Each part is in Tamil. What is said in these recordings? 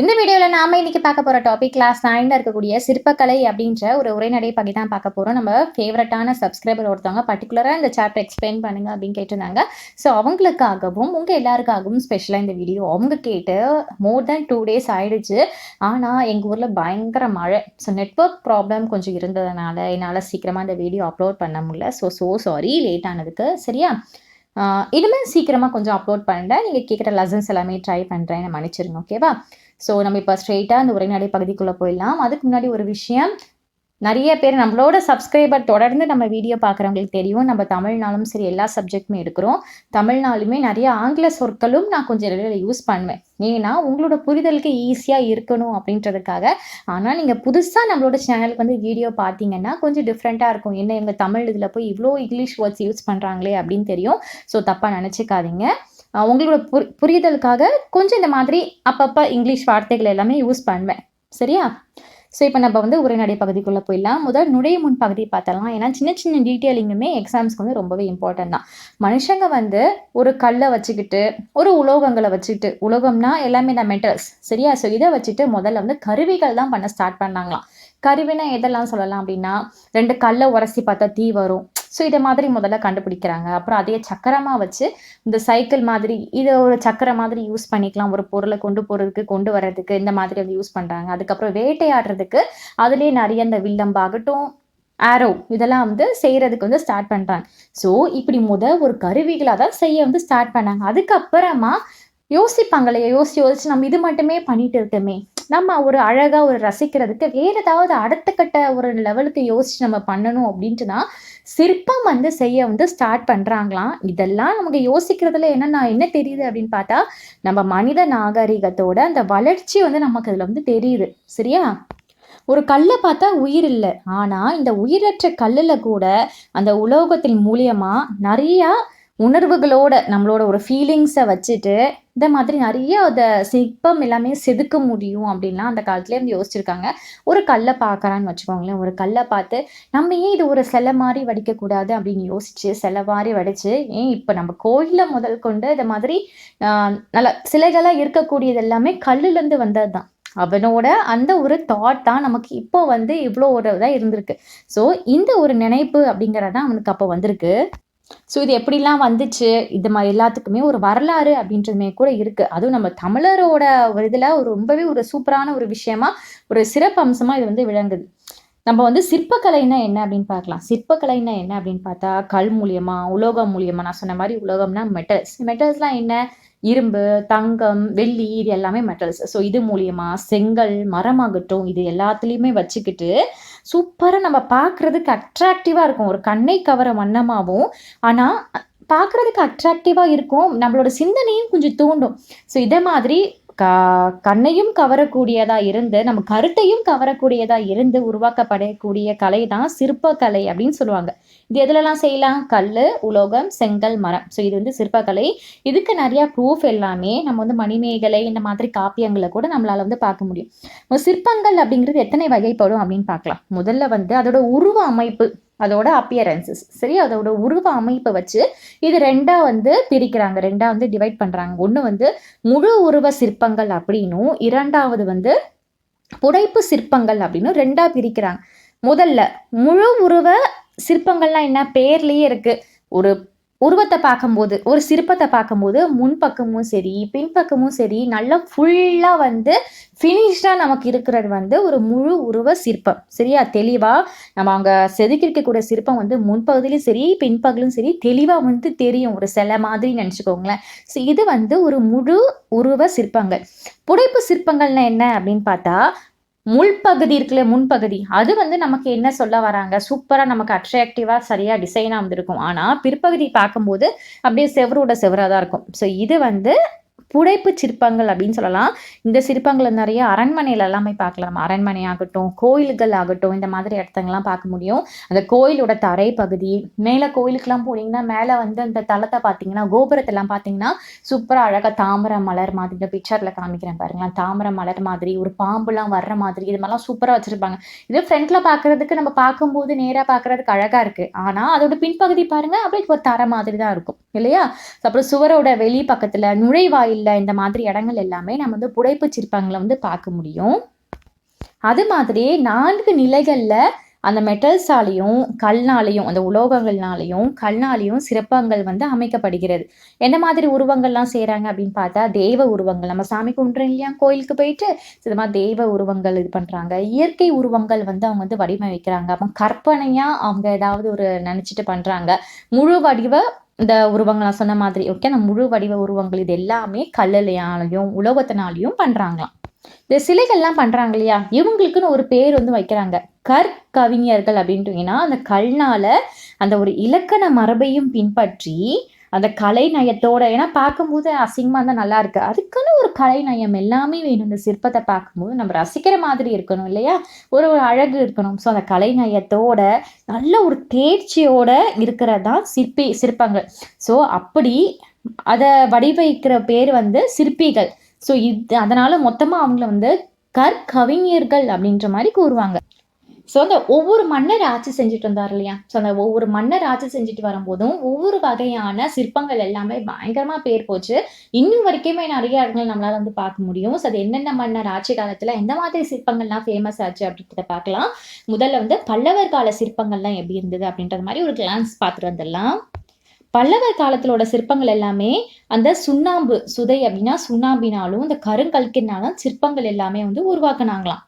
இந்த வீடியோவில் நாம இன்னைக்கு பார்க்க போகிற டாபிக் கிளாஸ் நைனில் இருக்கக்கூடிய சிற்பக்கலை அப்படின்ற ஒரு உரைநடை பற்றி தான் பார்க்க போகிறோம் நம்ம ஃபேவரட்டான சப்ஸ்கிரைபர் ஒருத்தவங்க பர்டிகுலராக இந்த சாப்டர் எக்ஸ்பிளைன் பண்ணுங்க அப்படின்னு கேட்டிருந்தாங்க. ஸோ அவங்களுக்காகவும் உங்கள் எல்லாருக்காகவும் ஸ்பெஷலாக இந்த வீடியோ அவங்க கேட்டு மோர் தென் டூ டேஸ் ஆயிடுச்சு. ஆனால் எங்கள் ஊரில் பயங்கர மழை. ஸோ நெட்ஒர்க் ப்ராப்ளம் கொஞ்சம் இருந்ததுனால என்னால் சீக்கிரமாக இந்த வீடியோ அப்லோட் பண்ண முடியல. ஸோ ஸோ சாரி லேட் ஆனதுக்கு. சரியா? இனிமேல் சீக்கிரமாக கொஞ்சம் அப்லோட் பண்ணுறேன் நீங்கள் கேட்குற லெசன்ஸ் எல்லாமே ட்ரை பண்ணுறேன் மன்னிச்சிருங்க ஓகேவா ஸோ நம்ம இப்போ ஸ்ட்ரெயிட்டாக அந்த உரைநடை பகுதிக்குள்ளே போயிடலாம். அதுக்கு முன்னாடி ஒரு விஷயம். நிறைய பேர் நம்மளோட சப்ஸ்கிரைபர் தொடர்ந்து நம்ம வீடியோ பார்க்குறவங்களுக்கு தெரியும். நம்ம தமிழ்னாலும் சரி எல்லா சப்ஜெக்ட்டுமே எடுக்கிறோம். தமிழ்னாலுமே நிறைய ஆங்கில சொற்களும் நான் கொஞ்சம் இடையில யூஸ் பண்ணுவேன். ஏன்னா உங்களோட புரிதலுக்கு ஈஸியாக இருக்கணும் அப்படின்றதுக்காக. ஆனால் நீங்கள் புதுசாக நம்மளோட சேனலுக்கு வந்து வீடியோ பார்த்தீங்கன்னா கொஞ்சம் டிஃப்ரெண்ட்டாக இருக்கும். என்ன இவங்க தமிழ் இதில் போய் இவ்வளோ இங்கிலீஷ் வேர்ட்ஸ் யூஸ் பண்ணுறாங்களே அப்படின்னு தெரியும். ஸோ தப்பாக நினச்சிக்காதீங்க. உங்களோட புரி புரிதலுக்காக கொஞ்சம் இந்த மாதிரி அப்பப்போ இங்கிலீஷ் வார்த்தைகள் எல்லாமே யூஸ் பண்ணுவேன். சரியா? ஸோ இப்போ நம்ம வந்து உரைநடை பகுதிக்குள்ளே போயிடலாம். முதல் நுழைய முன் பகுதி பார்த்தலாம் ஏன்னா சின்ன சின்ன டீட்டெயிலிங்குமே எக்ஸாம்ஸ்க்கு வந்து ரொம்பவே இம்பார்ட்டன்ட் தான். மனுஷங்க வந்து ஒரு கல்லை வச்சுக்கிட்டு ஒரு உலோகங்களை வச்சுக்கிட்டு உலோகம்னா எல்லாமே இந்த மெட்டல்ஸ் சரியா? ஸோ இதை வச்சுட்டு முதல்ல வந்து கருவிகள் தான் பண்ண ஸ்டார்ட் பண்ணாங்களாம். கருவினா எதெல்லாம் சொல்லலாம் அப்படின்னா ரெண்டு கல்லை உரசி பார்த்தா தீ வரும். ஸோ இதை மாதிரி முதல்ல கண்டுபிடிக்கிறாங்க. அப்புறம் அதே சக்கரமாக வச்சு இந்த சைக்கிள் மாதிரி இதை ஒரு சக்கரை மாதிரி யூஸ் பண்ணிக்கலாம். ஒரு பொருளை கொண்டு போகிறதுக்கு கொண்டு வர்றதுக்கு இந்த மாதிரி வந்து யூஸ் பண்ணுறாங்க அதுக்கப்புறம் வேட்டையாடுறதுக்கு அதுலேயே நிறைய இந்த வில்லம்பாகட்டும் ஆரோ இதெல்லாம் வந்து செய்கிறதுக்கு வந்து ஸ்டார்ட் பண்ணுறாங்க ஸோ இப்படி முத ஒரு கருவிகளாக தான் செய்ய வந்து ஸ்டார்ட் பண்ணாங்க. அதுக்கப்புறமா யோசிப்பாங்களே யோசிச்சு யோசிச்சு நம்ம இது மட்டுமே பண்ணிட்டு இருக்கோமே. நம்ம ஒரு அழகாக ஒரு ரசிக்கிறதுக்கு வேறு ஏதாவது அடுத்த கட்ட ஒரு லெவலுக்கு யோசிச்சு நம்ம பண்ணணும் அப்படின்ட்டு தான் சிற்பம் வந்து செய்ய வந்து ஸ்டார்ட் பண்ணுறாங்களாம் இதெல்லாம் நமக்கு யோசிக்கிறதுல என்னன்னா என்ன தெரியுது அப்படின்னு பார்த்தா நம்ம மனித நாகரிகத்தோட அந்த வளர்ச்சி வந்து நமக்கு அதில் வந்து தெரியுது. சரியா? ஒரு கல்லை பார்த்தா உயிர் இல்லை. ஆனால் இந்த உயிரற்ற கல்லில் கூட அந்த உலோகத்தின் மூலியமாக நிறையா உணர்வுகளோட நம்மளோட ஒரு ஃபீலிங்ஸை வச்சுட்டு இந்த மாதிரி நிறைய அதை சிற்பம் எல்லாமே செதுக்க முடியும் அப்படின்லாம் அந்த காலத்துலேயே வந்து யோசிச்சிருக்காங்க. ஒரு கல்லை பார்க்கறான்னு வச்சுக்கோங்களேன். ஒரு கல்லை பார்த்து நம்ம ஏன் இது ஒரு சிலை மாதிரி வடிக்கக்கூடாது அப்படின்னு யோசிச்சு சிலை மாதிரி வடிச்சு ஏன் இப்போ நம்ம கோயிலில் முதல் கொண்டு இந்த மாதிரி நல்ல சிலைகளாக இருக்கக்கூடியது எல்லாமே கல்லுலேருந்து வந்தது தான் அவனோட அந்த ஒரு தாட் தான் நமக்கு இப்போ வந்து இவ்வளோ ஒரு இதாக இருந்திருக்கு. ஸோ இந்த ஒரு நினைப்பு அப்படிங்கிறது தான் அவனுக்கு அப்போ வந்திருக்கு. ஸோ இது எப்படிலாம் வந்துச்சு? இது மாதிரி எல்லாத்துக்குமே ஒரு வரலாறு அப்படின்றதுமே கூட இருக்குது அதுவும் நம்ம தமிழரோட ஒரு இதில் ஒரு ரொம்பவே ஒரு சூப்பரான ஒரு விஷயமா ஒரு சிறப்பு அம்சமாக இது வந்து விளங்குது. நம்ம வந்து சிற்பக்கலைன்னா என்ன அப்படின்னு பார்க்கலாம். சிற்பக்கலைன்னா என்ன அப்படின்னு பார்த்தா கல் மூலியமா உலோகம் மூலியமா நான் சொன்ன மாதிரி உலோகம்னா மெட்டல்ஸ் மெட்டல்ஸ்லாம் என்ன? இரும்பு தங்கம் வெள்ளி இது எல்லாமே மெட்டல்ஸ் ஸோ இது மூலியமா செங்கல் மரமாகட்டும் இது எல்லாத்துலேயுமே வச்சுக்கிட்டு சூப்பராக நம்ம பார்க்குறதுக்கு அட்ராக்டிவாக இருக்கும். ஒரு கண்ணை கவர வண்ணமாகவும் ஆனால் பார்க்குறதுக்கு அட்ராக்டிவாக இருக்கும். நம்மளோட சிந்தனையும் கொஞ்சம் தூண்டும். ஸோ இதை மாதிரி க கண்ணையும் கவரக்கூடியதா இருந்து நம்ம கருத்தையும் கவரக்கூடியதா இருந்து உருவாக்கப்படக்கூடிய கலை தான் சிற்பக்கலை அப்படின்னு சொல்லுவாங்க. இது எதுலலாம் செய்யலாம்? கல் உலோகம் செங்கல் மரம். ஸோ இது வந்து சிற்பக்கலை. இதுக்கு நிறையா ப்ரூஃப் எல்லாமே நம்ம வந்து மணிமேகலை இந்த மாதிரி காப்பியங்களை கூட நம்மளால வந்து பார்க்க முடியும். சிற்பங்கள் அப்படிங்கிறது எத்தனை வகைப்படும் அப்படின்னு பார்க்கலாம். முதல்ல வந்து அதோட உருவ அமைப்பு. அதோட அப்பியரன்சஸ் சரி? அதோட உருவ அமைப்பை வச்சு இது ரெண்டா வந்து பிரிக்கிறாங்க. ரெண்டா வந்து டிவைட் பண்றாங்க. ஒன்று வந்து முழு உருவ சிற்பங்கள் அப்படின்னும் இரண்டாவது வந்து புடைப்பு சிற்பங்கள் அப்படின்னு ரெண்டா பிரிக்கிறாங்க. முதல்ல முழு உருவ சிற்பங்கள்லாம் என்ன? பேர்லயே இருக்கு. ஒரு உருவத்தை பார்க்கும்போது ஒரு சிற்பத்தை பார்க்கும்போது முன்பக்கமும் சரி பின்பக்கமும் சரி நல்லா ஃபுல்லாக வந்து ஃபினிஷ்டாக நமக்கு இருக்கிறது வந்து ஒரு முழு உருவ சிற்பம். சரியா? தெளிவாக நம்ம அங்கே செதுக்கிருக்கக்கூடிய சிற்பம் வந்து முன்பகுதியிலும் சரி பின்பகுதியிலும் சரி தெளிவாக வந்து தெரியும். ஒரு சிலை மாதிரி நினச்சிக்கோங்களேன். ஸோ இது வந்து ஒரு முழு உருவ சிற்பங்கள். புடைப்பு சிற்பங்கள்னா என்ன அப்படின்னு பார்த்தா முள்பகுதி இருக்குல்ல முன்பகுதி. அது வந்து நமக்கு என்ன சொல்ல வராங்க? சூப்பராக நமக்கு அட்ராக்டிவாக சரியாக டிசைனாக வந்திருக்கும். ஆனால் பிற்பகுதி பார்க்கும்போது அப்படியே செவரோட செவராக தான் இருக்கும். ஸோ இது வந்து புடைப்பு சிற்பங்கள் அப்படின்னு சொல்லலாம். இந்த சிற்பங்கள் நிறைய அரண்மனையில எல்லாமே பார்க்கலாம். அரண்மனை ஆகட்டும் கோயில்கள் ஆகட்டும் இந்த மாதிரி இடத்துங்கெல்லாம் பார்க்க முடியும். அந்த கோயிலோட தரை பகுதி மேலே கோயிலுக்கெல்லாம் போனீங்கன்னா மேலே வந்து அந்த தளத்தை பார்த்தீங்கன்னா கோபுரத்தெல்லாம் பார்த்தீங்கன்னா சூப்பராக அழகாக தாமரை மலர் மாதிரி இந்த பிக்சரில் காமிக்கிறேன் பாருங்களேன் தாமரை மலர் மாதிரி ஒரு பாம்புலாம் வர்ற மாதிரி இது மாதிரிலாம் சூப்பராக வச்சுருப்பாங்க. இது ஃப்ரண்ட்டில் பார்க்குறதுக்கு நம்ம பார்க்கும்போது நேராக பார்க்குறதுக்கு அழகாக இருக்குது ஆனால் அதோட பின்பகுதி பாருங்க அப்படியே ஒரு தர மாதிரி தான் இருக்கும். இல்லையா? அப்புறம் சுவரோட வெளி பக்கத்தில் நுழைவாயில் இல்லை இந்த மாதிரி இடங்கள் எல்லாமே நம்ம வந்து புடைப்பு சிற்பங்களை வந்து பார்க்க முடியும். அது மாதிரி நான்கு நிலைகளில் அந்த மெட்டல்ஸாலையும் கல்னாலையும் அந்த உலோகங்கள்னாலையும் கல்னாலையும் சிற்பங்கள் வந்து அமைக்கப்படுகிறது. என்ன மாதிரி உருவங்கள்லாம் செய்கிறாங்க அப்படின்னு பார்த்தா தெய்வ உருவங்கள். நம்ம சாமி கும்பிட்றோம் இல்லையா கோயிலுக்கு போயிட்டு இது மாதிரி தெய்வ உருவங்கள் இது பண்ணுறாங்க இயற்கை உருவங்கள் வந்து அவங்க வந்து வடிவமைக்கிறாங்க. அப்போ கற்பனையாக அவங்க ஏதாவது ஒரு நினச்சிட்டு பண்ணுறாங்க முழு வடிவ இந்த உருவங்கள் நான் சொன்ன மாதிரி ஓகே அந்த முழு வடிவ உருவங்கள் இது எல்லாமே கல்லலையாலையும் உலோகத்தினாலையும் பண்ணுறாங்களாம் இந்த சிலைகள்லாம் பண்ணுறாங்க இல்லையா? இவங்களுக்குன்னு ஒரு பேர் வந்து வைக்கிறாங்க. கற்கவிஞர்கள் அப்படின்ட்டுங்கன்னா அந்த கல்னால் அந்த ஒரு இலக்கண மரபையும் பின்பற்றி அந்த கலை நயத்தோட ஏன்னா பார்க்கும்போது அசிங்கமாக இருந்தால் நல்லா இருக்கு. அதுக்குன்னு ஒரு கலை நயம் எல்லாமே வேணும். இந்த சிற்பத்தை பார்க்கும்போது நம்ம ரசிக்கிற மாதிரி இருக்கணும் இல்லையா? ஒரு ஒரு அழகு இருக்கணும். ஸோ அந்த கலை நயத்தோட நல்ல ஒரு தேர்ச்சியோட இருக்கிறது தான் சிற்பி சிற்பங்கள். ஸோ அப்படி அதை வடிவைக்கிற பேர் வந்து சிற்பிகள். ஸோ இது அதனால் மொத்தமாக அவங்கள வந்து கற்கவிஞர்கள் அப்படின்ற மாதிரி கூறுவாங்க. ஸோ அந்த ஒவ்வொரு மன்னர் ஆட்சி செஞ்சுட்டு வந்தார் இல்லையா? ஸோ அந்த ஒவ்வொரு மன்னர் ஆட்சி செஞ்சுட்டு வரும்போதும் ஒவ்வொரு வகையான சிற்பங்கள் எல்லாமே பயங்கரமாக பேர் போச்சு. இன்னும் வரைக்குமே நிறைய இடங்கள் நம்மளால வந்து பார்க்க முடியும். ஸோ அது என்னென்ன மன்னர் ஆட்சி காலத்தில் எந்த மாதிரி சிற்பங்கள்லாம் ஃபேமஸ் ஆச்சு அப்படின்றத பார்க்கலாம். முதல்ல வந்து பல்லவர் கால சிற்பங்கள்லாம் எப்படி இருந்தது அப்படின்றது மாதிரி ஒரு கிளான்ஸ் பார்த்துட்டு வந்துடலாம். பல்லவர் காலத்திலோட சிற்பங்கள் எல்லாமே அந்த சுண்ணாம்பு சுதை அப்படின்னா சுண்ணாம்பினாலும் இந்த கருங்கல்கினாலும் சிற்பங்கள் எல்லாமே வந்து உருவாக்குனாங்களாம்.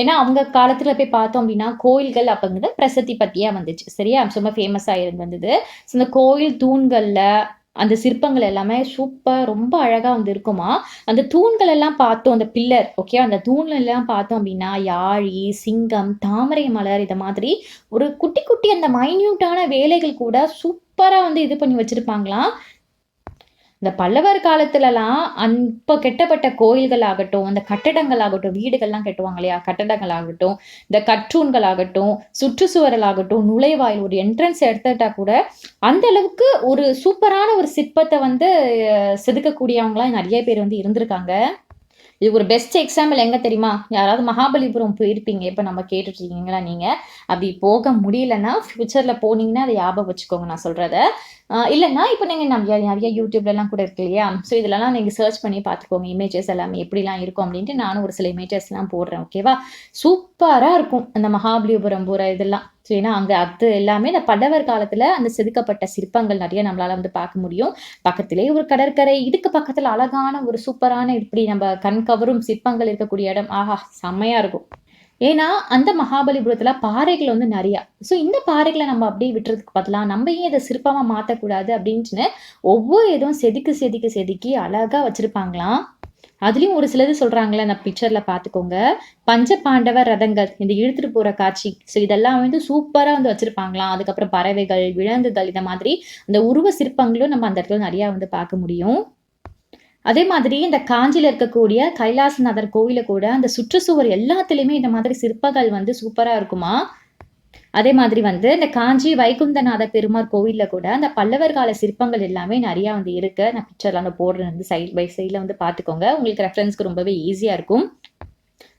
ஏன்னா அவங்க காலத்தில் போய் பார்த்தோம் அப்படின்னா கோயில்கள் அப்படிங்கிறது பிரசித்தி பற்றியாக வந்துச்சு. சரியா? சும்மா ஃபேமஸாக இருந்தது ஸோ இந்த கோயில் தூண்களில் அந்த சிற்பங்கள் எல்லாமே சூப்பர் ரொம்ப அழகாக வந்து இருக்குமா? அந்த தூண்கள் எல்லாம் பார்த்தோம் அந்த பில்லர் ஓகே அந்த தூண்கள் எல்லாம் பார்த்தோம் அப்படின்னா யாழி சிங்கம் தாமரை மலர் இதை மாதிரி ஒரு குட்டி குட்டி அந்த மைன்யூட்டான வேலைகள் கூட சூப்பராக வந்து இது பண்ணி வச்சுருப்பாங்களாம். இந்த பல்லவர் காலத்துலலாம் அந் இப்போ கெட்டப்பட்ட கோயில்கள் ஆகட்டும் அந்த கட்டடங்கள் ஆகட்டும் வீடுகள்லாம் கட்டுவாங்க இல்லையா? கட்டடங்கள் ஆகட்டும் இந்த கற்றூன்கள் ஆகட்டும் சுற்றுச்சுவரல் ஆகட்டும் நுழைவாயில் ஒரு என்ட்ரன்ஸ் எடுத்துட்டா கூட அந்த அளவுக்கு ஒரு சூப்பரான ஒரு சிற்பத்தை வந்து செதுக்கக்கூடியவங்களாம் நிறைய பேர் வந்து இருந்திருக்காங்க. இது ஒரு பெஸ்ட் எக்ஸாம்பிள் எங்கே தெரியுமா? யாராவது மகாபலிபுரம் போயிருப்பீங்க. இப்போ நம்ம கேட்டுட்ருக்கீங்களா நீங்கள் அப்படி போக முடியலன்னா ஃப்யூச்சரில் போனீங்கன்னா அதை ஞாபகம் வச்சுக்கோங்க நான் சொல்கிறத இல்லைன்னா இப்போ நீங்கள் நம்ம நிறைய யூடியூப்லலாம் கூட இருக்கு இல்லையா? ஸோ இதெல்லாம் நீங்கள் சர்ச் பண்ணி பார்த்துக்கோங்க இமேஜஸ் எல்லாமே எப்படிலாம் இருக்கும் அப்படின்ட்டு நானும் ஒரு சில இமேஜஸ்லாம் போடுறேன் ஓகேவா சூப்பராக இருக்கும் அந்த மகாபலிபுரம் போகிற இதெல்லாம். ஸோ ஏன்னா அங்கே அது எல்லாமே இந்த பல்லவர் காலத்தில் அந்த செதுக்கப்பட்ட சிற்பங்கள் நிறைய நம்மளால் வந்து பார்க்க முடியும். பக்கத்திலே ஒரு கடற்கரை இதுக்கு பக்கத்தில் அழகான ஒரு சூப்பரான இப்படி நம்ம கண் கவரும் சிற்பங்கள் இருக்கக்கூடிய இடம். ஆஹா செம்மையாக இருக்கும். ஏன்னா அந்த மகாபலிபுரத்தில் பாறைகள் வந்து நிறையா. ஸோ இந்த பாறைகளை நம்ம அப்படியே விட்டுறதுக்கு பதிலாக நம்ம ஏன் இதை சிற்பமாக மாற்றக்கூடாது அப்படின்ட்டுன்னு ஒவ்வொரு இதுவும் செதுக்கு செதுக்கு செதுக்கி அழகாக வச்சுருப்பாங்களாம். அதுலேயும் ஒரு சிலது சொல்கிறாங்களே அந்த பிக்சரில் பார்த்துக்கோங்க பஞ்ச பாண்டவ ரதங்கள் இந்த இழுத்துட்டு போகிற காட்சி. ஸோ இதெல்லாம் வந்து சூப்பராக வந்து வச்சுருப்பாங்களாம். அதுக்கப்புறம் பறவைகள் விலங்குகள் இந்த மாதிரி அந்த உருவ சிற்பங்களும் நம்ம அந்த இடத்துல நிறையா வந்து பார்க்க முடியும். அதே மாதிரி இந்த காஞ்சியில் இருக்கக்கூடிய கைலாசநாதர் கோவில கூட அந்த சுற்றுச்சுவர் எல்லாத்துலேயுமே இந்த மாதிரி சிற்பங்கள் வந்து சூப்பராக இருக்குமா? அதே மாதிரி வந்து இந்த காஞ்சி வைகுந்தநாத பெருமாள் கோவிலில் கூட அந்த பல்லவர் கால சிற்பங்கள் எல்லாமே நிறையா வந்து இருக்கு. நான் பிக்சர்லாம் அந்த போடுறது வந்து சைட் பை சைடில் வந்து பார்த்துக்கோங்க. உங்களுக்கு ரெஃபரன்ஸ்க்கு ரொம்பவே ஈஸியாக இருக்கும்.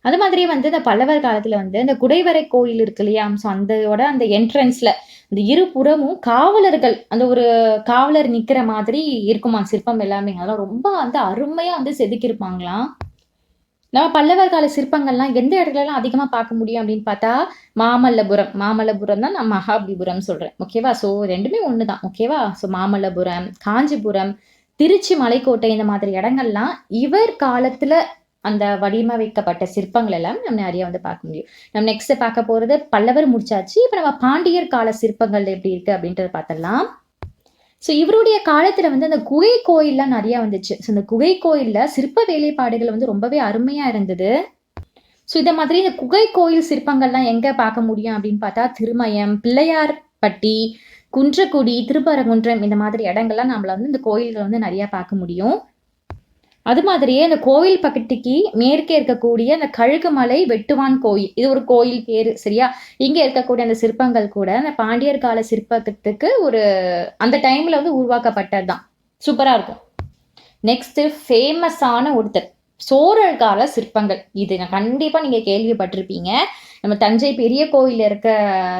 அது மாதிரி வந்து இந்த பல்லவர் காலத்தில் வந்து இந்த குடைவரை கோயில் இருக்கு இல்லையா? ஸோ அந்தோட அந்த என்ட்ரன்ஸில் இந்த இருபுறமும் காவலர்கள் அந்த ஒரு காவலர் நிற்கிற மாதிரி இருக்குமா? சிற்பம் எல்லாமே. அதெல்லாம் ரொம்ப வந்து அருமையாக வந்து செதுக்கியிருப்பாங்களாம். நம்ம பல்லவர் கால சிற்பங்கள்லாம் எந்த இடத்துலலாம் அதிகமாக பார்க்க முடியும் அப்படின்னு பார்த்தா மாமல்லபுரம். மாமல்லபுரம் தான் நான் மகாபலிபுரம் சொல்கிறேன் ஓகேவா? ஸோ ரெண்டுமே ஒன்று தான் ஓகேவா? ஸோ மாமல்லபுரம் காஞ்சிபுரம் திருச்சி மலைக்கோட்டை இந்த மாதிரி இடங்கள்லாம் இவர் காலத்தில் அந்த வடிவமைக்கப்பட்ட சிற்பங்கள் எல்லாம் நம்ம நிறைய வந்து பார்க்க முடியும். நம்ம நெக்ஸ்ட் பார்க்க போகிறது பல்லவர் முடிச்சாச்சு. இப்போ நம்ம பாண்டியர் கால சிற்பங்கள் எப்படி இருக்குது அப்படின்றத பார்த்துடலாம். ஸோ இவருடைய காலத்தில் வந்து அந்த குகை கோயில்லாம் நிறையா வந்துச்சு. ஸோ இந்த குகை கோயிலில் சிற்ப வேலைப்பாடுகள் வந்து ரொம்பவே அருமையாக இருந்தது. ஸோ இதை மாதிரி இந்த குகை கோயில் சிற்பங்கள்லாம் எங்கே பார்க்க முடியும் அப்படின்னு பார்த்தா திருமயம் பிள்ளையார்பட்டி குன்றக்குடி திருப்பரங்குன்றம் இந்த மாதிரி இடங்கள்லாம் நம்மள வந்து இந்த கோயில்கள் வந்து நிறையா பார்க்க முடியும். அது மாதிரியே அந்த கோவில் பக்கத்துக்கு மேற்கே இருக்கக்கூடிய அந்த கழுகுமலை வெட்டுவான் கோயில். இது ஒரு கோயில் பேரு சரியா? இங்கே இருக்கக்கூடிய அந்த சிற்பங்கள் கூட அந்த பாண்டியர் கால சிற்பத்துக்கு ஒரு அந்த டைம்ல வந்து உருவாக்கப்பட்டது தான் சூப்பராக இருக்கும் நெக்ஸ்ட் ஃபேமஸான ஒருத்தர். சோழர் கால சிற்பங்கள். இது நான் கண்டிப்பாக நீங்கள் கேள்விப்பட்டிருப்பீங்க. நம்ம தஞ்சை பெரிய கோயில் இருக்க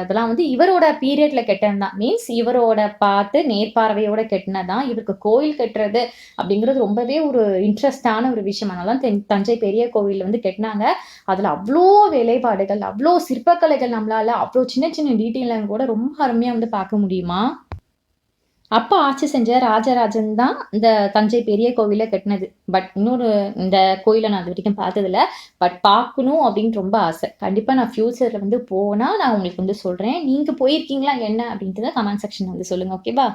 இதெல்லாம் வந்து இவரோட பீரியட்ல கெட்டது தான். மீன்ஸ் இவரோட பார்த்து நேர்பார்வையோட கெட்டினதான் இவருக்கு கோயில் கட்டுறது அப்படிங்கிறது ரொம்பவே ஒரு இன்ட்ரெஸ்டான ஒரு விஷயம். அதனால தென்- தஞ்சை பெரிய கோவில் வந்து கெட்டினாங்க. அதில் அவ்வளோ வேலைப்பாடுகள் அவ்வளோ சிற்பக்கலைகள் நம்மளால அவ்வளோ சின்ன சின்ன டீட்டெயிலாக கூட ரொம்ப அருமையாக வந்து பார்க்க முடியுமா? அப்போ ஆட்சி செஞ்ச ராஜராஜன் தான் இந்த தஞ்சை பெரிய கோவிலை கட்டினது. பட் இன்னொரு இந்த கோயிலை நான் அது வரைக்கும் பார்த்ததில்ல. பட் பார்க்கணும் அப்படின்னு ரொம்ப ஆசை. கண்டிப்பாக நான் ஃப்யூச்சரில் வந்து போனால் நான் உங்களுக்கு வந்து சொல்கிறேன் நீங்கள் போயிருக்கீங்களா என்ன அப்படின்றத கமெண்ட் செக்ஷன் வந்து சொல்லுங்கள் ஓகேவா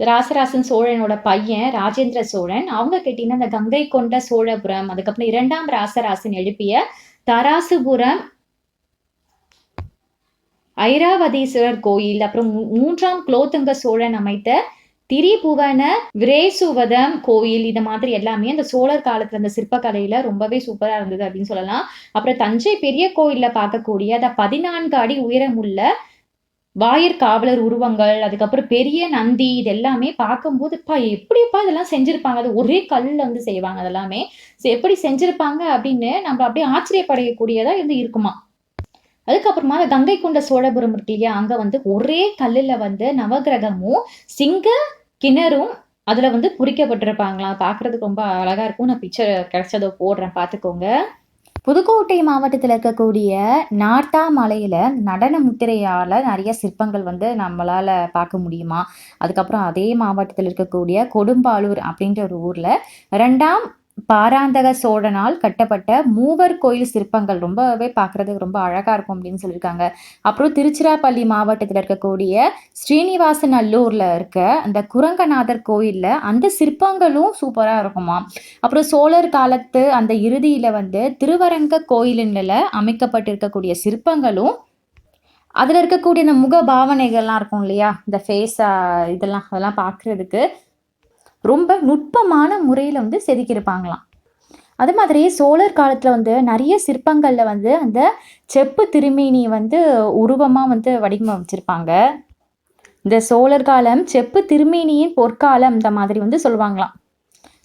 ராசராசன் சோழனோட பையன் ராஜேந்திர சோழன் அவங்க கட்டின அந்த கங்கை கொண்ட சோழபுரம் அதுக்கப்புறம் இரண்டாம் ராசராசன் எழுப்பிய தராசுபுரம் ஐராவதீஸ்வரர் கோயில் அப்புறம் மூன்றாம் குலோத்துங்க சோழன் அமைத்த திரிபுவன விரேசுவதம் கோயில் இது மாதிரி எல்லாமே அந்த சோழர் காலத்துல அந்த சிற்பக்கலையில ரொம்பவே சூப்பரா இருந்தது அப்படின்னு சொல்லலாம். அப்புறம் தஞ்சை பெரிய கோயில்ல பார்க்கக்கூடிய அந்த பதினான்கு அடி உயரமுள்ள வாயர் காவலர் உருவங்கள் அதுக்கப்புறம் பெரிய நந்தி இது எல்லாமே பார்க்கும்போது பா எப்படிப்பா இதெல்லாம் செஞ்சிருப்பாங்க? அது ஒரே கல்லுல வந்து செய்வாங்க அதெல்லாமே. எப்படி செஞ்சிருப்பாங்க அப்படின்னு நம்ம அப்படியே ஆச்சரியப்படையக்கூடியதா இருந்து இருக்குமா? அதுக்கப்புறமா அந்த கங்கை கொண்ட சோழபுரம் இருக்கு இல்லையா அங்க வந்து ஒரே கல்லுல வந்து நவகிரகமும் சிங்க கிணறும் அதுல வந்து குறிக்கப்பட்டிருப்பாங்களாம். பார்க்கிறதுக்கு ரொம்ப அழகா இருக்கும். நான் பிக்சர் கிடைச்சதை போடுறேன் பார்த்துக்கோங்க. புதுக்கோட்டை மாவட்டத்தில் இருக்கக்கூடிய நார்த்தா மலையில் நடன முத்திரையால் நிறைய சிற்பங்கள் வந்து நம்மளால் பார்க்க முடியுமா? அதுக்கப்புறம் அதே மாவட்டத்தில் இருக்கக்கூடிய கொடும்பாளூர் அப்படின்ற ஒரு ஊரில் ரெண்டாம் பாராந்தக சோழனால் கட்டப்பட்ட மூவர் கோயில் சிற்பங்கள் ரொம்பவே பார்க்குறதுக்கு ரொம்ப அழகாக இருக்கும் அப்படின்னு சொல்லியிருக்காங்க. அப்புறம் திருச்சிராப்பள்ளி மாவட்டத்தில் இருக்கக்கூடிய ஸ்ரீனிவாசநல்லூரில் இருக்க அந்த குரங்கநாதர் கோயிலில் அந்த சிற்பங்களும் சூப்பராக இருக்குமா. அப்புறம் சோழர் காலத்து அந்த இறுதியில் வந்து திருவரங்க கோயிலில் அமைக்கப்பட்டிருக்கக்கூடிய சிற்பங்களும் அதில் இருக்கக்கூடிய இந்த முக பாவனைகள்லாம் இருக்கும் இல்லையா? இந்த ஃபேஸ் இதெல்லாம் அதெல்லாம் பார்க்குறதுக்கு ரொம்ப நுட்பமான முறையில் வந்து செதுக்கியிருப்பாங்களாம். அது மாதிரி சோழர் காலத்தில் வந்து நிறைய சிற்பங்களில் வந்து அந்த செப்பு திருமேனி வந்து உருவமாக வந்து வடிவமைச்சிருப்பாங்க. இந்த சோழர் காலம் செப்பு திருமேனியின் பொற்காலம் இந்த மாதிரி வந்து சொல்லுவாங்களாம்.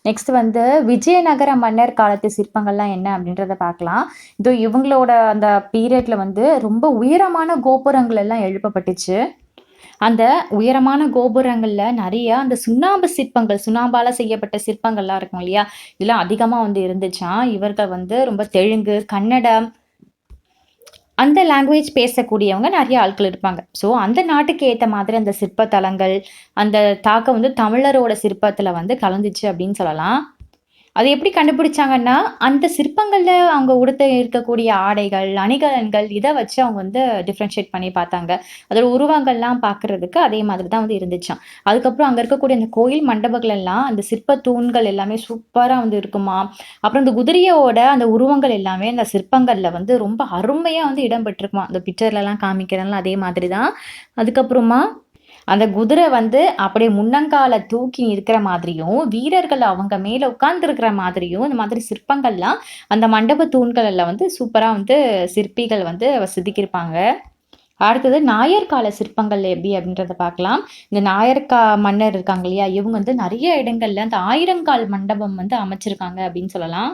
நெக்ஸ்ட் வந்து விஜயநகர மன்னர் காலத்து சிற்பங்கள்லாம் என்ன அப்படின்றத பார்க்கலாம். இதோ இவங்களோட அந்த பீரியட்ல வந்து ரொம்ப உயரமான கோபுரங்கள் எல்லாம் எழுப்பப்பட்டுச்சு. அந்த உயரமான கோபுரங்களில் நிறைய அந்த சுண்ணாம்பு சிற்பங்கள் சுண்ணாம்பால் செய்யப்பட்ட சிற்பங்கள்லாம் இருக்கும் இல்லையா? இதெல்லாம் அதிகமாக வந்து இருந்துச்சான் இவர்கள் வந்து ரொம்ப தெலுங்கு கன்னடம் அந்த லாங்குவேஜ் பேசக்கூடியவங்க நிறைய ஆட்கள் இருப்பாங்க. ஸோ அந்த நாட்டுக்கு ஏற்ற மாதிரி அந்த சிற்பத்தலங்கள் அந்த தாக்கம் வந்து தமிழரோட சிற்பத்தில் வந்து கலந்துச்சு அப்படின்னு சொல்லலாம். அது எப்படி கண்டுபிடிச்சாங்கன்னா அந்த சிற்பங்களில் அவங்க உடுத்த இருக்கக்கூடிய ஆடைகள் அணிகலன்கள் இதை வச்சு அவங்க வந்து டிஃப்ரென்ஷியேட் பண்ணி பார்த்தாங்க. அதோட உருவங்கள்லாம் பார்க்குறதுக்கு அதே மாதிரி தான் வந்து இருந்துச்சாம். அதுக்கப்புறம் அங்கே இருக்கக்கூடிய அந்த கோயில் மண்டபங்கள் எல்லாம் அந்த சிற்ப தூண்கள் எல்லாமே சூப்பராக வந்து இருக்குமா? அப்புறம் இந்த குதிரையோட அந்த உருவங்கள் எல்லாமே அந்த சிற்பங்களில் வந்து ரொம்ப அருமையாக வந்து இடம்பெற்றிருக்குமா அந்த பிக்சர்லலாம் காமிக்கிறதெல்லாம் அதே மாதிரி தான். அதுக்கப்புறமா அந்த குதிரை வந்து அப்படியே முன்னங்கால தூக்கி இருக்கிற மாதிரியும் வீரர்கள் அவங்க மேலே உட்கார்ந்துருக்கிற மாதிரியும் இந்த மாதிரி சிற்பங்கள்லாம் அந்த மண்டப தூண்களில் வந்து சூப்பராக வந்து சிற்பிகள் வந்து செதுக்கியிருப்பாங்க. அடுத்தது நாயர் கால சிற்பங்கள் எப்படி அப்படின்றத பார்க்கலாம். இந்த நாயர்கா மன்னர் இருக்காங்க இல்லையா? இவங்க வந்து நிறைய இடங்கள்ல அந்த ஆயிரங்கால் மண்டபம் வந்து அமைச்சிருக்காங்க அப்படின்னு சொல்லலாம்.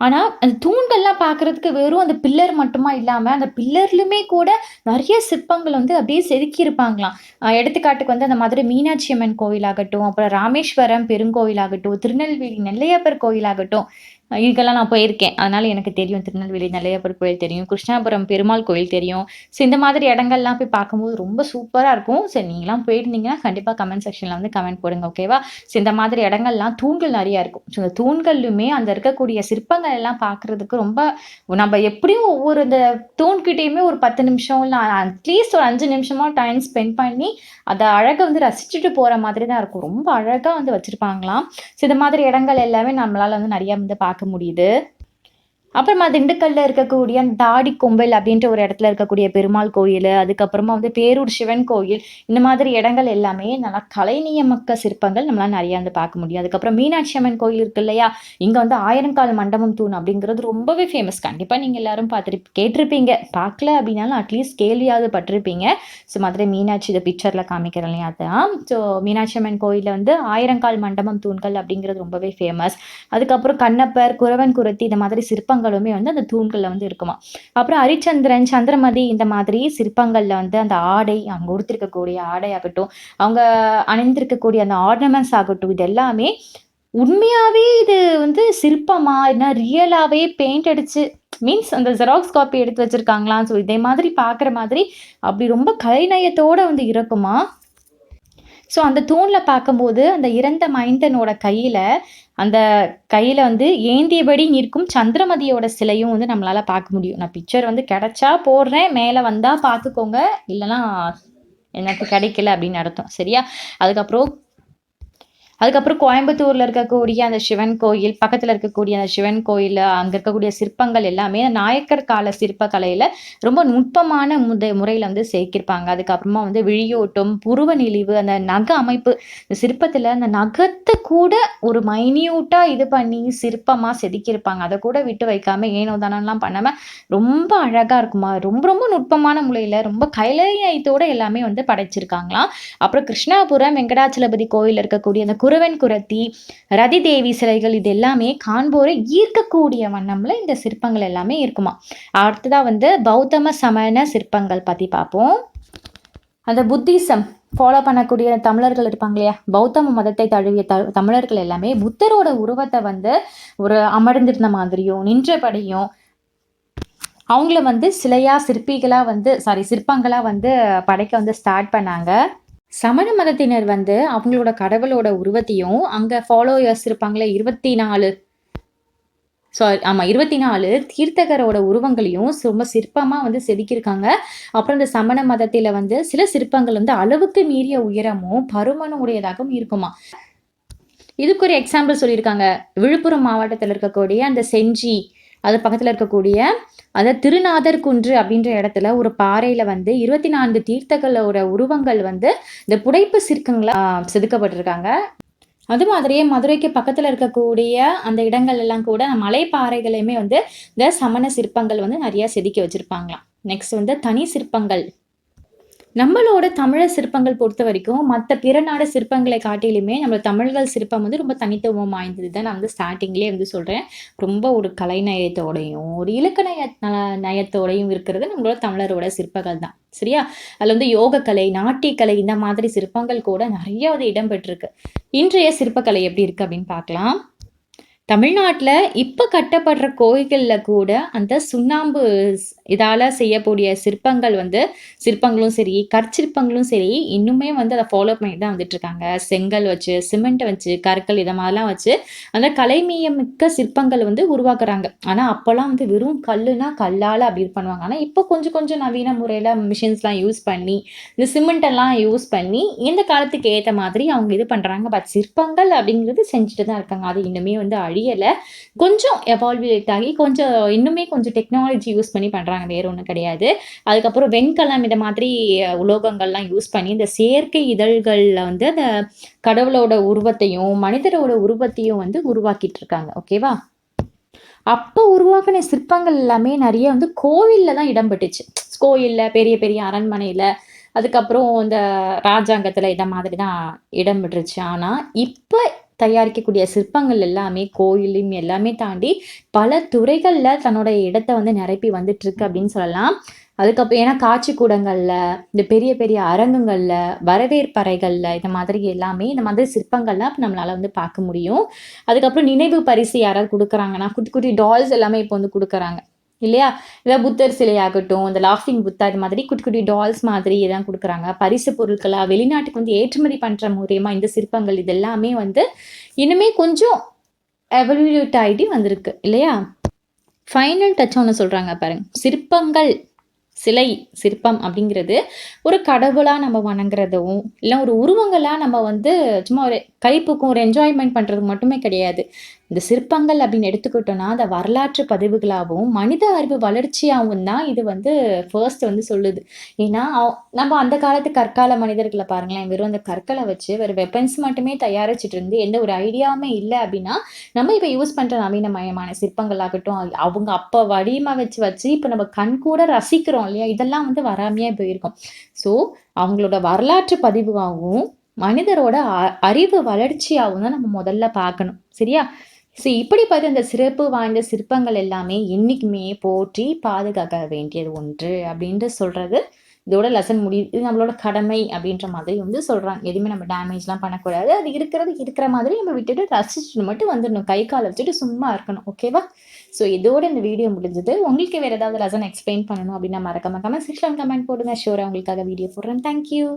ஆனால் அந்த தூண்கள்லாம் பார்க்குறதுக்கு வெறும் அந்த பில்லர் மட்டுமா இல்லாமல் அந்த பில்லர்லுமே கூட நிறைய சிற்பங்கள் வந்து அப்படியே செதுக்கியிருப்பாங்களாம். எடுத்துக்காட்டுக்கு வந்து அந்த மதுரை மீனாட்சி அம்மன் கோயிலாகட்டும் அப்புறம் ராமேஸ்வரம் பெருங்கோயிலாகட்டும் திருநெல்வேலி நெல்லையப்பர் கோயிலாகட்டும் இதுக்கெல்லாம் நான் போயிருக்கேன். அதனால எனக்கு தெரியும். திருநெல்வேலி நெல்லையப்பர் கோயில் தெரியும். கிருஷ்ணாபுரம் பெருமாள் கோயில் தெரியும். ஸோ இந்த மாதிரி இடங்கள்லாம் போய் பார்க்கும்போது ரொம்ப சூப்பராக இருக்கும். சரி நீங்களாம் போயிருந்தீங்கன்னா கண்டிப்பாக கமெண்ட் செக்ஷனில் வந்து கமெண்ட் போடுங்க ஓகேவா ஸோ இந்த மாதிரி இடங்கள்லாம் தூண்கள் நிறையா இருக்கும். ஸோ இந்த தூண்கள்லுமே அந்த இருக்கக்கூடிய சிற்பங்கள் எல்லாம் பார்க்குறதுக்கு ரொம்ப நம்ம எப்படியும் ஒவ்வொரு இந்த தூண்கிட்டேயுமே ஒரு பத்து நிமிஷம் இல்லை அட்லீஸ்ட் ஒரு அஞ்சு நிமிஷமாக டைம் ஸ்பெண்ட் பண்ணி அதை அழகை வந்து ரசிச்சுட்டு போகிற மாதிரி தான் இருக்கும். ரொம்ப அழகாக வந்து வச்சுருப்பாங்களாம். ஸோ இந்த மாதிரி இடங்கள் எல்லாமே நம்மளால் வந்து நிறையா வந்து பார்க்க பார்க்க முடியுது. அப்புறமா திண்டுக்கல்ல இருக்கக்கூடிய தாடி கொம்பல் அப்படின்ற ஒரு இடத்துல இருக்கக்கூடிய பெருமாள் கோயில் அதுக்கப்புறமா வந்து பேரூர் சிவன் கோயில் இந்த மாதிரி இடங்கள் எல்லாமே நல்லா கலைநியமக்க சிற்பங்கள் நம்மளால் நிறைய வந்து பார்க்க முடியும். அதுக்கப்புறம் மீனாட்சி அம்மன் கோயில் இருக்கு இல்லையா? இங்கே வந்து ஆயிரங்கால் மண்டபம் தூண் அப்படிங்கிறது ரொம்பவே ஃபேமஸ் கண்டிப்பாக நீங்கள் எல்லாரும் பார்த்துட்டு கேட்டிருப்பீங்க. பார்க்கல அப்படின்னாலும் அட்லீஸ்ட் கேள்வியாவது பட்டிருப்பீங்க. ஸோ மதுரை மீனாட்சி இதை பிக்சரில் காமிக்கிறேன் இல்லையா? அதான். ஸோ மீனாட்சி அம்மன் கோயிலில் வந்து ஆயிரங்கால் மண்டபம் தூண்கள் அப்படிங்கிறது ரொம்பவே ஃபேமஸ் அதுக்கப்புறம் கண்ணப்பர் குறவன் குரத்தி இந்த மாதிரி சிற்பங்கள் சிற்பங்களுமே வந்து அந்த தூண்களில் வந்து இருக்குமா. அப்புறம் ஹரிச்சந்திரன் சந்திரமதி இந்த மாதிரி சிற்பங்களில் வந்து அந்த ஆடை அவங்க உடுத்திருக்கக்கூடிய ஆடை ஆகட்டும் அவங்க அணிந்திருக்கக்கூடிய அந்த ஆர்னமெண்ட்ஸ் ஆகட்டும் இது எல்லாமே உண்மையாகவே இது வந்து சிற்பமா என்ன ரியலாகவே பெயிண்ட் அடிச்சு மீன்ஸ் அந்த ஜெராக்ஸ் காப்பி எடுத்து வச்சிருக்காங்களா ஸோ இதே மாதிரி பார்க்குற மாதிரி அப்படி ரொம்ப கலைநயத்தோடு வந்து இருக்குமா. ஸோ அந்த தூணில் பார்க்கும்போது அந்த இறந்த மைந்தனோட கையில் அந்த கையில் வந்து ஏந்தியபடி நிற்கும் சந்திரமதியோட சிலையும் வந்து நம்மளால் பார்க்க முடியும். நான் பிக்சர் வந்து கிடைச்சா போடுறேன் மேலே வந்தால் பார்த்துக்கோங்க இல்லைனா எனக்கு கிடைக்கல அப்படின்னு அர்த்தம். சரியா? அதுக்கப்புறம் அதுக்கப்புறம் கோயம்புத்தூரில் இருக்கக்கூடிய அந்த சிவன் கோயில் பக்கத்தில் இருக்கக்கூடிய அந்த சிவன் கோயில் அங்கே இருக்கக்கூடிய சிற்பங்கள் எல்லாமே நாயக்கர் கால சிற்பக்கலையில் ரொம்ப நுட்பமான முத முறையில் வந்து சேர்க்கிருப்பாங்க. அதுக்கப்புறமா வந்து விழியோட்டம் புருவ நெளிவு அந்த நகை அமைப்பு இந்த சிற்பத்தில் அந்த நகத்தை கூட ஒரு மைன்யூட்டாக இது பண்ணி சிற்பமாக செதுக்கியிருப்பாங்க. அதை கூட விட்டு வைக்காம ஏனோ தானம்லாம் பண்ணாமல் ரொம்ப அழகாக இருக்குமா? ரொம்ப ரொம்ப நுட்பமான முறையில் ரொம்ப கைலையத்தோடு எல்லாமே வந்து படைச்சிருக்காங்களாம். அப்புறம் கிருஷ்ணாபுரம் வெங்கடாச்சலபதி கோயில் இருக்கக்கூடிய அந்த குருவன் குரத்தி ரதி தேவி சிலைகள் இது எல்லாமே காண்போரை ஈர்க்கக்கூடிய வண்ணம்ல இந்த சிற்பங்கள் எல்லாமே இருக்குமா? அடுத்ததா வந்து பௌத்தம சமண சிற்பங்கள் பத்தி பார்ப்போம். அந்த புத்திசம் ஃபாலோ பண்ணக்கூடிய தமிழர்கள் இருப்பாங்க இல்லையா? பௌத்தம மதத்தை தழுவிய த தமிழர்கள் எல்லாமே புத்தரோட உருவத்தை வந்து ஒரு அமர்ந்திருந்த மாதிரியும் நின்றபடியும் அவங்கள வந்து சிலையா சிற்பிகளாக வந்து சாரி சிற்பங்களாக வந்து படைக்க வந்து ஸ்டார்ட் பண்ணாங்க. சமண மதத்தினர் வந்து அவங்களோட கடவுளோட உருவத்தையும் அங்கே ஃபாலோயர்ஸ் இருப்பாங்களே இருபத்தி நாலு சாரி ஆமாம் இருபத்தி நாலு தீர்த்தகரோட உருவங்களையும் ரொம்ப சிற்பமாக வந்து செதுக்கியிருக்காங்க. அப்புறம் இந்த சமண மதத்தில் வந்து சில சிற்பங்கள் வந்து அளவுக்கு மீறிய உயரமும் பருமனும் உடையதாகவும் இருக்குமா. இதுக்கு ஒரு எக்ஸாம்பிள் சொல்லியிருக்காங்க. விழுப்புரம் மாவட்டத்தில் இருக்கக்கூடிய அந்த செஞ்சி அது பக்கத்தில் இருக்கக்கூடிய அந்த திருநாதர் குன்று அப்படின்ற இடத்துல ஒரு பாறையில் வந்து இருபத்தி நான்கு தீர்த்தங்களோட உருவங்கள் வந்து இந்த புடைப்பு சிற்பங்களா செதுக்கப்பட்டிருக்காங்க. அது மாதிரியே மதுரைக்கு பக்கத்தில் இருக்கக்கூடிய அந்த இடங்கள் எல்லாம் கூட மலைப்பாறைகளையுமே வந்து இந்த சமண சிற்பங்கள் வந்து நிறைய செதுக்கி வச்சுருப்பாங்களாம். நெக்ஸ்ட் வந்து தனி சிற்பங்கள். நம்மளோட தமிழர் சிற்பங்கள் பொறுத்த வரைக்கும் மற்ற பிற நாடு சிற்பங்களை காட்டிலுமே நம்ம தமிழர்கள் சிற்பம் வந்து ரொம்ப தனித்துவம் வாய்ந்தது தான் நான் வந்து ஸ்டார்டிங்லேயே வந்து சொல்கிறேன் ரொம்ப ஒரு கலை நயத்தோடையும் ஒரு இலக்கண நயத்தோடையும் இருக்கிறது நம்மளோட தமிழரோட சிற்பங்கள் தான். சரியா? அதில் வந்து யோகக்கலை நாட்டியக்கலை இந்த மாதிரி சிற்பங்கள் கூட நிறைய வந்து இடம்பெற்றிருக்கு. இன்றைய சிற்பக்கலை எப்படி இருக்குது அப்படின்னு பார்க்கலாம். தமிழ்நாட்டில் இப்போ கட்டப்படுற கோயில்களில் கூட அந்த சுண்ணாம்பு இதால் செய்யக்கூடிய சிற்பங்கள் வந்து சிற்பங்களும் சரி கற்சிற்பங்களும் சரி இன்னுமே வந்து அதை ஃபாலோ பண்ணி தான் வந்துட்டுருக்காங்க. செங்கல் வச்சு சிமெண்ட்டை வச்சு கற்கள் இதை மாதிரிலாம் வச்சு அந்த கலைமீயமிக்க சிற்பங்கள் வந்து உருவாக்குறாங்க. ஆனால் அப்போல்லாம் வந்து வெறும் கல்லுனா கல்லால் அப்படி பண்ணுவாங்க. ஆனால் இப்போ கொஞ்சம் கொஞ்சம் நவீன முறையில் மிஷின்ஸ்லாம் யூஸ் பண்ணி இந்த சிமெண்ட்டெல்லாம் யூஸ் பண்ணி இந்த காலத்துக்கு ஏற்ற மாதிரி அவங்க இது பண்ணுறாங்க பட் சிற்பங்கள் அப்படிங்கிறது செஞ்சுட்டு தான் இருக்காங்க. அது இன்னுமே வந்து அழியலை. கொஞ்சம் எவால்வேட் ஆகி கொஞ்சம் இன்னுமே கொஞ்சம் டெக்னாலஜி யூஸ் பண்ணி பண்ணுறாங்க வேற ஒன்றும் கிடையாது. அதுக்கப்புறம் வெண்கலம் இந்த மாதிரி உலோகங்கள்லாம் யூஸ் பண்ணி இந்த செயற்கை இதழ்களில் வந்து அந்த கடவுளோட உருவத்தையும் மனிதரோட உருவத்தையும் வந்து உருவாக்கிட்டு இருக்காங்க. ஓகேவா அப்போ உருவாக்கின சிற்பங்கள் எல்லாமே நிறைய வந்து கோவிலில் தான் இடம்பெற்றுச்சு. கோயிலில் பெரிய பெரிய அரண்மனையில் அதுக்கப்புறம் இந்த ராஜாங்கத்தில் இதை மாதிரி தான் இடம்பெற்றுச்சு. ஆனால் இப்போ தயாரிக்கக்கூடிய சிற்பங்கள் எல்லாமே கோயிலும் எல்லாமே தாண்டி பல துறைகளில் தன்னோட இடத்த வந்து நிரப்பி வந்துட்டுருக்கு அப்படின்னு சொல்லலாம். அதுக்கப்புறம் ஏன்னா காட்சி கூடங்களில் இந்த பெரிய பெரிய அரங்குங்களில் வரவேற்பறைகளில் இந்த மாதிரி எல்லாமே இந்த மாதிரி சிற்பங்கள்லாம் இப்போ நம்மளால் வந்து பார்க்க முடியும். அதுக்கப்புறம் நினைவு பரிசு யாராவது கொடுக்குறாங்கன்னா குட்டி குட்டி டால்ஸ் எல்லாமே இப்போ வந்து கொடுக்குறாங்க. இல்லையா? இல்லை புத்தர் சிலையாகட்டும் இந்த லாஃபிங் புத்தா இது மாதிரி குட்டி குட்டி டால்ஸ் மாதிரி இதான் கொடுக்குறாங்க. பரிசு பொருட்களாக வெளிநாட்டுக்கு வந்து ஏற்றுமதி பண்ணுற மூலியமாக இந்த சிற்பங்கள் இதெல்லாமே வந்து இன்னுமே கொஞ்சம் எவல்யூட் ஆகிட்டு வந்திருக்கு இல்லையா? ஃபைனல் டச் ஒன்று சொல்கிறாங்க பாருங்க. சிற்பங்கள் சிலை சிற்பம் அப்படிங்கிறது ஒரு கடவுளாக நம்ம வணங்குறதும் இல்லை ஒரு உருவங்களாக நம்ம வந்து சும்மா ஒரு கைப்புக்கும் ஒரு என்ஜாய்மெண்ட் பண்ணுறது மட்டுமே கிடையாது. இந்த சிற்பங்கள் அப்படின்னு எடுத்துக்கிட்டோன்னா அந்த வரலாற்று பதிவுகளாகவும் மனித அறிவு வளர்ச்சியாகவும் தான் இது வந்து ஃபர்ஸ்ட் வந்து சொல்லுது. ஏன்னா நம்ம அந்த காலத்து கற்கால மனிதர்களை பாருங்களேன் வெறும் அந்த கற்களை வச்சு வெறும் வெப்பன்ஸ் மட்டுமே தயாரிச்சுட்டு இருந்து எந்த ஒரு ஐடியாவுமே இல்லை அப்படின்னா நம்ம இப்போ யூஸ் பண்ணுற நவீனமயமான சிற்பங்கள் ஆகட்டும் அவங்க அப்போ வடிவமாக வச்சு வச்சு இப்போ நம்ம கண் கூட ரசிக்கிறோம் இல்லையா? இதெல்லாம் வந்து வராமையே போயிருக்கும். ஸோ அவங்களோட வரலாற்று பதிவாகவும் மனிதரோட அறிவு வளர்ச்சியாகவும் தான் நம்ம முதல்ல பார்க்கணும். சரியா? ஸோ இப்படிப்பட்ட அந்த சிறப்பு வாய்ந்த சிற்பங்கள் எல்லாமே என்றைக்குமே போற்றி பாதுகாக்க வேண்டியது ஒன்று அப்படின்ட்டு சொல்கிறது இதோட லெசன் முடியுது இது நம்மளோட கடமை அப்படின்ற மாதிரி வந்து சொல்கிறாங்க எதுவுமே நம்ம டேமேஜ்லாம் பண்ணக்கூடாது. அது இருக்கிறது இருக்கிற மாதிரி நம்ம விட்டுட்டு ரசிச்சுட்டு மட்டும் வந்துடணும். கை காலை வச்சுட்டு சும்மா இருக்கணும். ஓகேவா ஸோ இதோட இந்த வீடியோ முடிஞ்சது. உங்களுக்கு வேறு ஏதாவது லெசன் எக்ஸ்பிளைன் பண்ணணும் அப்படின்னா மறக்காம கமெண்ட் செக்ஷன் கமெண்ட் போடுங்க. ஷூராக உங்களுக்காக வீடியோ போடுறேன். தேங்க்யூ